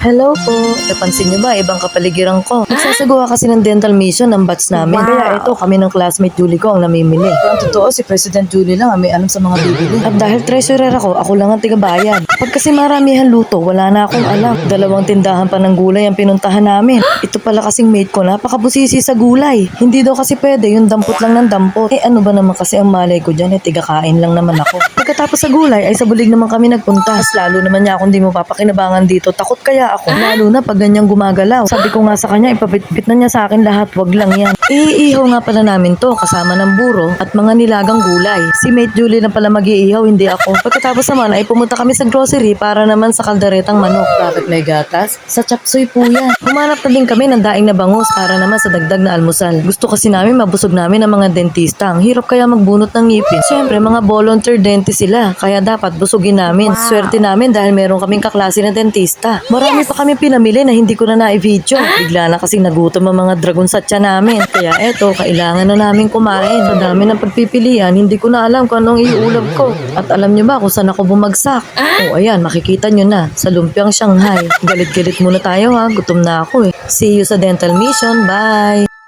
Hello po. Napansin niyo ba, ibang kapaligiran ko. Nagsasagawa kasi ng dental mission ng batch namin. Kaya ito, kami ng classmate Julie ko ang namimili. Ang totoo, si President Julie lang ang may alam sa mga bibili. At dahil treasurer ako, ako lang ang tigabayad. Pag kasi maramihan luto, wala na akong alam. Dalawang tindahan pa ng gulay ang pinuntahan namin. Ito pala kasing mate ko, napakabusisi sa gulay. Hindi daw kasi pwede, yung dampot lang ng dampot. Eh ano ba naman kasi ang malay ko dyan, eh tigakain lang naman ako. Pagkatapos sa gulay, ay sa bulig naman kami nagpunta. Mas lalo naman niya akong di mo papakinabangan dito. Takot kaya ako, lalo na pag ganyang gumagalaw. Sabi ko nga sa kanya, ipabitbit na niya sa akin lahat, wag lang yan. Iihaw nga pala namin to, kasama ng buro at mga nilagang gulay. Si mate Julie na pala mag-iihaw, hindi ako. Pagkatapos naman ay pumunta kami sa grocery para naman sa kalderetang manok. Bakit may gatas? Sa chapsoy po yan. Humanap na din kami ng daing na bangus para naman sa dagdag na almusal. Gusto kasi namin mabusog namin ang mga dentista. Ang hirap kaya magbunot ng ngipin. Siyempre, mga volunteer dentist sila. Kaya dapat busugin namin. Swerte namin dahil meron kaming kaklase na dentista. Marami pa kami pinamili na hindi ko na na-video. Bigla na kasing nagutom ang mga dragon sa tiyan namin. Kaya eto, kailangan na namin kumain. Sa dami ng pagpipilian, hindi ko na alam kung anong iulam ko. At alam niyo ba kung saan ako bumagsak? O ayan, makikita niyo na. Sa lumpiang Shanghai. Galit-galit muna tayo ha. Gutom na ako eh. See you sa dental mission. Bye!